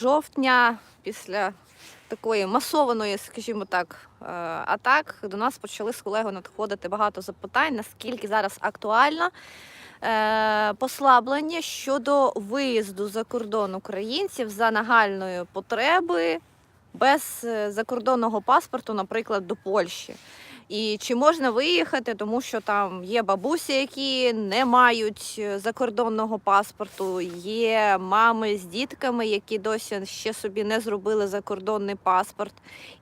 жовтня, після такої масованої, скажімо так, е, атак, до нас почали з колегою надходити багато запитань, наскільки зараз актуально е, послаблення щодо виїзду за кордон українців за нагальної потреби без е, закордонного паспорту, наприклад, до Польщі. І чи можна виїхати, тому що там є бабусі, які не мають е, закордонного паспорту, є мами з дітками, які досі ще собі не зробили закордонний паспорт.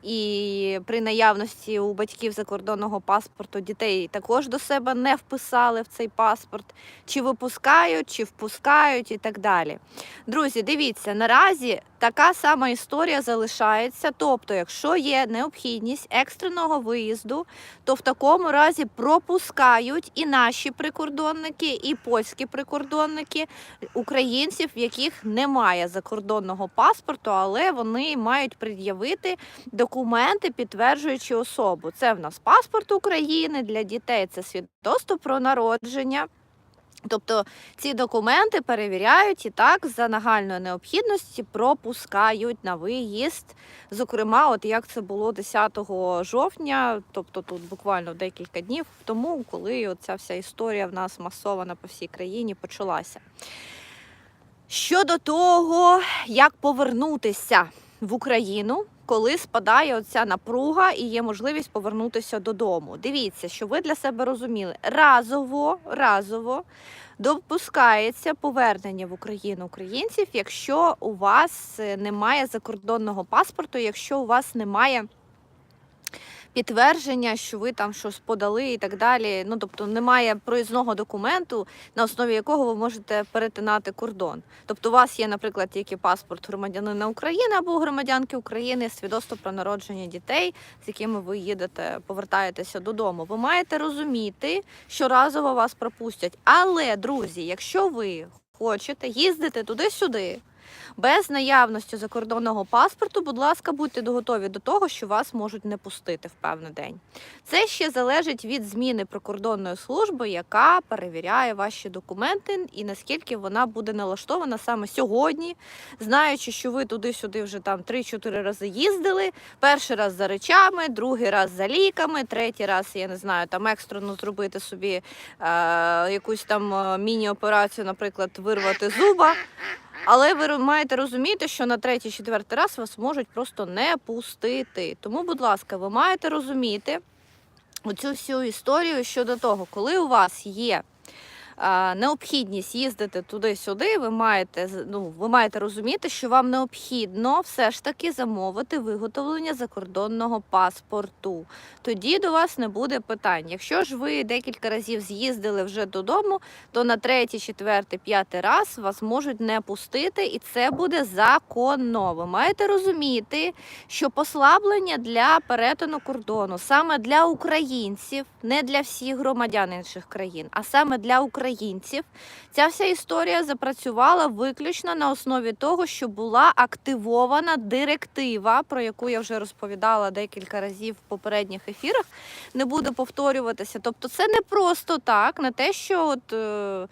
І при наявності у батьків закордонного паспорту дітей також до себе не вписали в цей паспорт, чи випускають, чи впускають, і так далі. Друзі, дивіться, наразі така сама історія залишається. Тобто, якщо є необхідність екстреного виїзду, то в такому разі пропускають і наші прикордонники, і польські прикордонники українців, в яких немає закордонного паспорту, але вони мають пред'явити документи, підтверджуючи особу. Це в нас паспорт України для дітей, це свідоцтво про народження. Тобто ці документи перевіряють і так за нагальної необхідності пропускають на виїзд. Зокрема, от як це було 10 жовтня, тобто тут буквально декілька днів тому, коли ця вся історія в нас масована по всій країні почалася. Щодо того, як повернутися в Україну, коли спадає оця напруга і є можливість повернутися додому. Дивіться, що ви для себе розуміли, разово, разово допускається повернення в Україну українців, якщо у вас е, немає закордонного паспорту, якщо у вас немає підтвердження, що ви там щось подали і так далі. Ну тобто немає проїзного документу, на основі якого ви можете перетинати кордон. Тобто, у вас є, наприклад, тільки паспорт громадянина України або громадянки України, свідоцтво про народження дітей, з якими ви їдете, повертаєтеся додому. Ви маєте розуміти, що разово вас пропустять. Але, друзі, якщо ви хочете їздити туди-сюди. Без наявності закордонного паспорту, будь ласка, будьте готові до того, що вас можуть не пустити в певний день. Це ще залежить від зміни прикордонної служби, яка перевіряє ваші документи і наскільки вона буде налаштована саме сьогодні, знаючи, що ви туди-сюди вже там 3-4 рази їздили. Перший раз за речами, другий раз за ліками, третій раз, я не знаю, там екстрено зробити собі е, якусь там е, міні-операцію, наприклад, вирвати зуба. Але ви маєте розуміти, що на третій, четвертий раз вас можуть просто не пустити. Тому, будь ласка, ви маєте розуміти оцю всю історію щодо того, коли у вас є необхідність їздити туди-сюди, ви маєте ну, ви маєте розуміти, що вам необхідно все ж таки замовити виготовлення закордонного паспорту. Тоді до вас не буде питань. Якщо ж ви декілька разів з'їздили вже додому, то на третій, четвертий, п'ятий раз вас можуть не пустити, і це буде законно. Ви маєте розуміти, що послаблення для перетину кордону саме для українців, не для всіх громадян інших країн, а саме для українців. Ця вся історія запрацювала виключно на основі того, що була активована директива, про яку я вже розповідала декілька разів в попередніх ефірах. Не буду повторюватися. Тобто, це не просто так, не те, що от. е,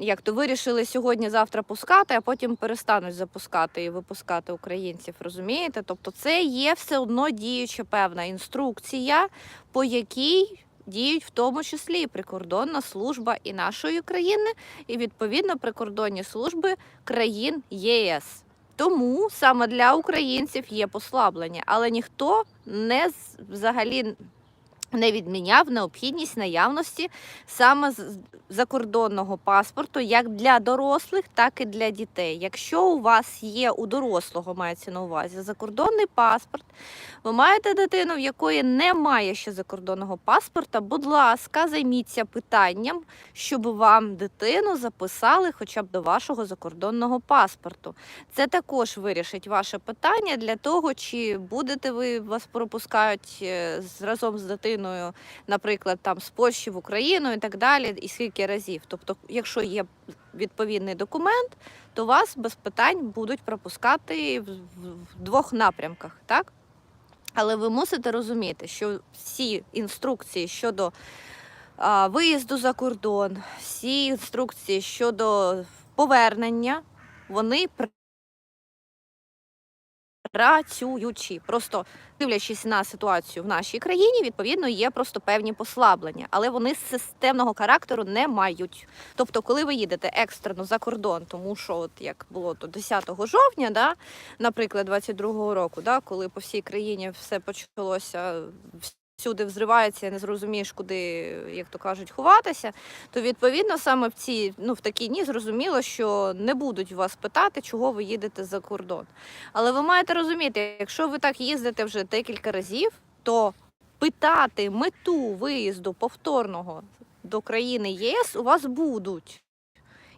Як то вирішили сьогодні-завтра пускати, а потім перестануть запускати і випускати українців, розумієте? Тобто, це є все одно діюча певна інструкція, по якій діють в тому числі і прикордонна служба і нашої країни, і відповідно прикордонні служби країн ЄС. Тому саме для українців є послаблення, але ніхто не взагалі не відміняв необхідність наявності саме закордонного паспорту як для дорослих, так і для дітей. Якщо у вас є у дорослого, мається на увазі закордонний паспорт, ви маєте дитину, в якої немає ще закордонного паспорта. Будь ласка, займіться питанням, щоб вам дитину записали хоча б до вашого закордонного паспорту. Це також вирішить ваше питання для того, чи будете ви вас пропускають е, разом з дитиною, наприклад, там з Польщі в Україну і так далі, і скільки разів. Тобто, якщо є відповідний документ, то вас без питань будуть пропускати в двох напрямках, так? Але ви мусите розуміти, що всі інструкції щодо а, виїзду за кордон, всі інструкції щодо повернення, вони працюючі. Просто дивлячись на ситуацію в нашій країні, відповідно є просто певні послаблення, але вони системного характеру не мають. Тобто, коли ви їдете екстрено за кордон, тому що от як було то 10 жовтня, да, наприклад, 22-го року, да, коли по всій країні все почалося. Всюди взривається, не зрозумієш, куди, як то кажуть, ховатися. То відповідно саме в ці ну в такі дні зрозуміло, що не будуть вас питати, чого ви їдете за кордон. Але ви маєте розуміти, якщо ви так їздите вже декілька разів, то питати мету виїзду повторного до країни ЄС у вас будуть.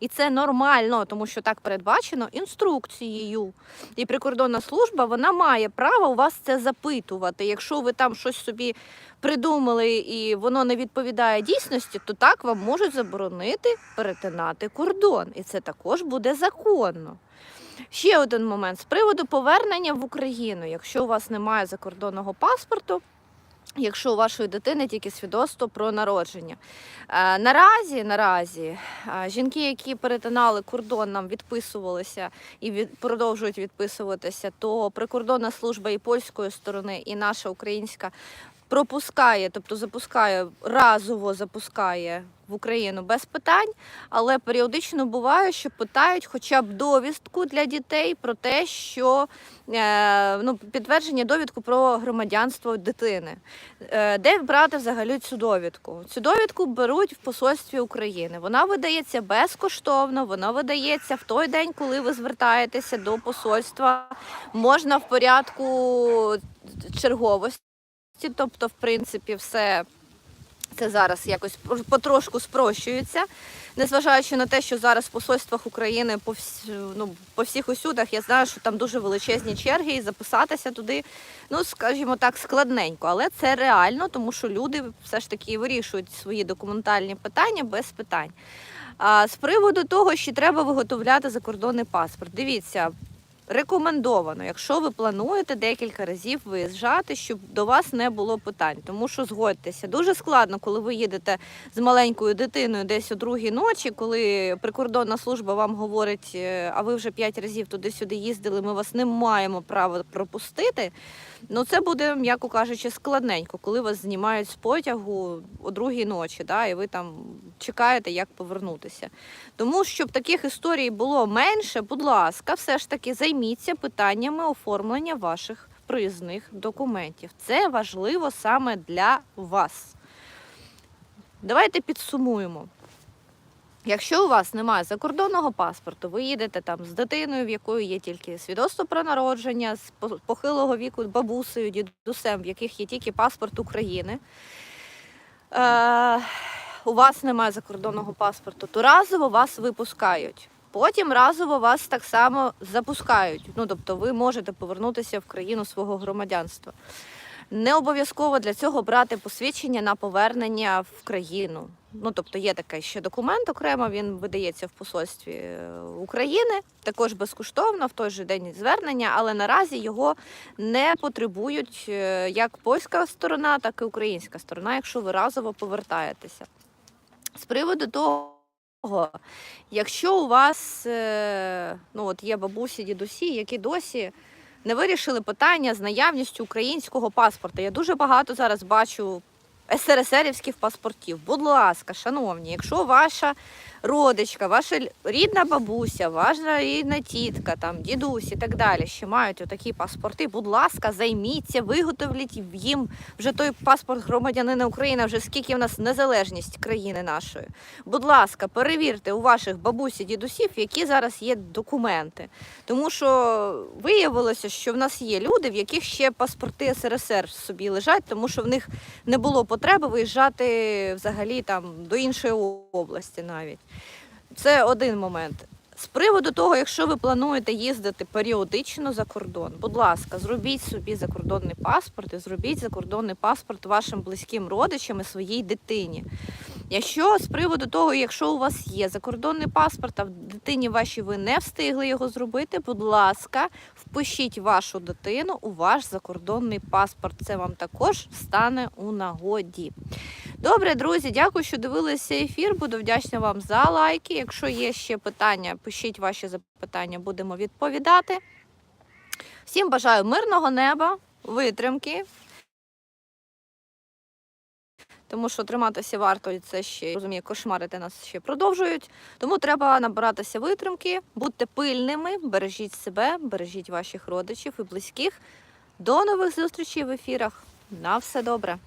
І це нормально, тому що так передбачено інструкцією. І прикордонна служба вона має право у вас це запитувати. Якщо ви там щось собі придумали і воно не відповідає дійсності, то так вам можуть заборонити перетинати кордон. І це також буде законно. Ще один момент з приводу повернення в Україну. Якщо у вас немає закордонного паспорту, якщо у вашої дитини тільки свідоцтво про народження. Е, Наразі, наразі е, жінки, які перетинали кордон, нам відписувалися і від, продовжують відписуватися, то прикордонна служба і польської сторони, і наша українська пропускає, тобто запускає разово запускає в Україну без питань, але періодично буває, що питають хоча б довідку для дітей про те, що е, ну, підтвердження довідку про громадянство дитини. Е, де брати взагалі цю довідку? Цю довідку беруть в посольстві України. Вона видається безкоштовно, вона видається в той день, коли ви звертаєтеся до посольства. Можна в порядку черговості, тобто, в принципі, все. Це зараз якось потрошку спрощується, незважаючи на те, що зараз в посольствах України по, вс... ну, по всіх усюдах я знаю, що там дуже величезні черги, і записатися туди, ну скажімо так, складненько. Але це реально, тому що люди все ж таки вирішують свої документальні питання без питань. А з приводу того, що треба виготовляти закордонний паспорт, дивіться. Рекомендовано, якщо ви плануєте декілька разів виїжджати, щоб до вас не було питань. Тому що згодьтеся, дуже складно, коли ви їдете з маленькою дитиною десь о другій ночі, коли прикордонна служба вам говорить, е, а ви вже п'ять разів туди-сюди їздили, ми вас не маємо права пропустити. Ну це буде, м'яко кажучи, складненько, коли вас знімають з потягу о другій ночі, да, і ви там чекаєте, як повернутися. Тому щоб таких історій було менше, будь ласка, все ж таки займіться питаннями оформлення ваших проїзних документів. Це важливо саме для вас. Давайте підсумуємо. Якщо у вас немає закордонного паспорту, ви їдете там з дитиною, в якої є тільки свідоцтво про народження, з похилого віку бабусею, дідусем, в яких є тільки паспорт України. Е, у вас немає закордонного паспорту, то разово вас випускають. Потім разово вас так само запускають. Ну, тобто ви можете повернутися в країну свого громадянства. Не обов'язково для цього брати посвідчення на повернення в країну. Ну, тобто є такий ще документ окремо, він видається в посольстві е, України, також безкоштовно в той же день звернення, але наразі його не потребують е, як польська сторона, так і українська сторона, якщо ви разово повертаєтеся. З приводу того. Якщо у вас е, ну, от є бабусі, дідусі, які досі не вирішили питання з наявністю українського паспорта. Я дуже багато зараз бачу СРСРівських паспортів. Будь ласка, шановні, якщо ваша родичка, ваша рідна бабуся, ваша рідна тітка, там, дідусь і так далі, ще мають отакі паспорти, будь ласка, займіться, виготовліть їм вже той паспорт громадянина України, вже скільки в нас незалежність країни нашої. Будь ласка, перевірте у ваших бабусі, дідусів, які зараз є документи. Тому що виявилося, що в нас є люди, в яких ще паспорти СРСР собі лежать, тому що в них не було потреби виїжджати взагалі там до іншої області навіть. Це один момент. З приводу того, якщо ви плануєте їздити періодично за кордон, будь ласка, зробіть собі закордонний паспорт і зробіть закордонний паспорт вашим близьким родичам і своїй дитині. Якщо з приводу того, якщо у вас є закордонний паспорт, а в дитині вашій ви не встигли його зробити, будь ласка, впишіть вашу дитину у ваш закордонний паспорт. Це вам також стане у нагоді. Добре, друзі, дякую, що дивилися ефір. Буду вдячна вам за лайки. Якщо є ще питання, пишіть ваші запитання, будемо відповідати. Всім бажаю мирного неба, витримки. Тому що триматися варто, це ще розумію, кошмарити нас ще продовжують. Тому треба набиратися витримки, будьте пильними, бережіть себе, бережіть ваших родичів і близьких. До нових зустрічей в ефірах. На все добре.